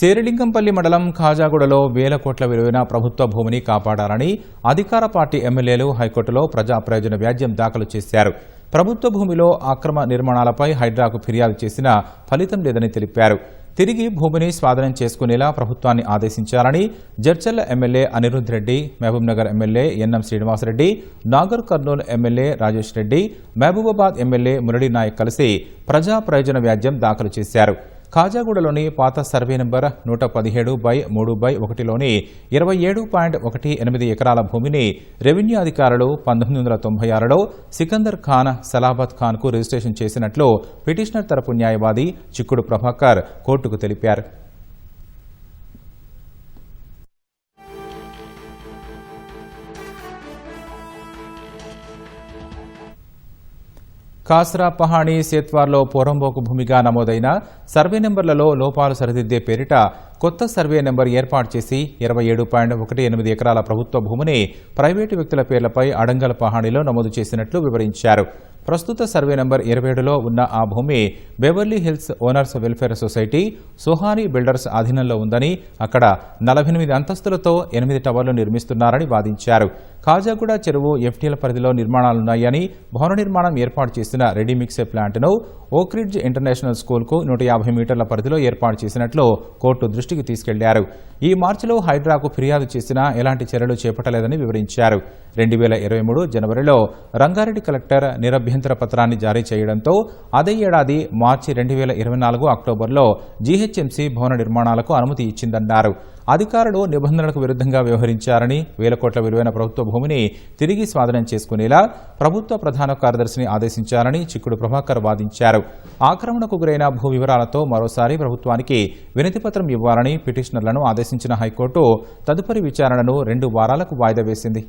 శేరిలింగంపల్లి మండలం ఖాజాగూడలో వేల కోట్ల విలువైన ప్రభుత్వ భూమిని కాపాడాలని అధికార పార్టీ ఎమ్మెల్యేలు హైకోర్టులో ప్రజా ప్రయోజన వ్యాజ్యం దాఖలు చేశారు. ప్రభుత్వ భూమిలో అక్రమ నిర్మాణాలపై హైడ్రాకు ఫిర్యాదు చేసినా ఫలితం లేదని తెలిపారు. తిరిగి భూమిని స్వాధీనం చేసుకునేలా ప్రభుత్వాన్ని ఆదేశించాలని Jadcherla MLA Anirudh Reddy Mahabubnagar MLA Yennam Srinivas Reddy Nagar Kurnool MLA Rajesh Reddy Mahabubabad MLA Murali Naik కలిసి ప్రజా ప్రయోజన వ్యాజ్యం దాఖలు చేశారు. ఖాజాగూడలోని పాత సర్వే నెంబర్ నూట పదిహేడు బై మూడు బై ఒకటిలోని ఇరవై ఏడు పాయింట్ ఒకటి ఎనిమిది ఎకరాల భూమిని రెవెన్యూ అధికారులు పంతొమ్మిది వందల తొంభై ఆరులో సికందర్ ఖాన్ సలాబత్ ఖాన్కు రిజిస్ట్రేషన్ చేసినట్లు పిటిషనర్ తరపు న్యాయవాది చిక్కుడు ప్రభాకర్ కోర్టుకు తెలిపారు. కాస్రా పహాణి సేత్వార్లో పోరంబోకు భూమిగా నమోదైన సర్వే నెంబర్లలో లోపాలు సరిదిద్దే పేరిట కొత్త సర్వే నెంబర్ ఏర్పాటు చేసి ఇరవై ఏడు పాయింట్ ఒకటి ఎనిమిది ఎకరాల ప్రభుత్వ భూమిని ప్రైవేటు వ్యక్తుల పేర్లపై అడంగల పహాణిలో నమోదు చేసినట్లు వివరించారు. ప్రస్తుత సర్వే నెంబర్ ఇరవై ఏడులో ఉన్న ఆ భూమి Beverly Hills owners welfare society Suhani builders ఆధీనంలో ఉందని అక్కడ నలభై అంతస్తులతో ఎనిమిది టవర్లు నిర్మిస్తున్నారని వాదించారు. కాజాగూడ చెరువు ఎఫ్టీఎల్ పరిధిలో నిర్మాణాలున్నాయని భవన నిర్మాణం ఏర్పాటు చేసిన రెడీమిక్స్ ప్లాంట్ను ఓక్రిడ్జ్ ఇంటర్నేషనల్ స్కూల్కు నూట యాభై మీటర్ల పరిధిలో ఏర్పాటు చేసినట్లు కోర్టు దృష్టికి తీసుకెళ్ళారు. ఈ మార్చిలో హైడ్రాకు ఫిర్యాదు చేసినా ఎలాంటి చర్యలు చేపట్టలేదని వివరించారు. రెండు వేల ఇరవై మూడు జనవరిలో రంగారెడ్డి కలెక్టర్ నిరభ్యంతర పత్రాన్ని జారీ చేయడంతో అదే ఏడాది మార్చి రెండు వేల ఇరవై నాలుగు అక్టోబర్లో జీహెచ్ఎంసీ భవన నిర్మాణాలకు అనుమతి ఇచ్చిందన్నారు. అధికారులు నిబంధనలకు విరుద్ధంగా వ్యవహరించారని వేల కోట్ల విలువైన ప్రభుత్వ భూమిని తిరిగి స్వాధీనం చేసుకునేలా ప్రభుత్వ ప్రధాన కార్యదర్శిని ఆదేశించారని చిక్కుడు ప్రభాకర్ వాదించారు. ఆక్రమణకు గురైన భూ వివరాలతో మరోసారి ప్రభుత్వానికి వినతిపత్రం ఇవ్వాలని పిటిషనర్లను ఆదేశించిన హైకోర్టు తదుపరి విచారణను రెండు వారాలకు వాయిదా వేసింది.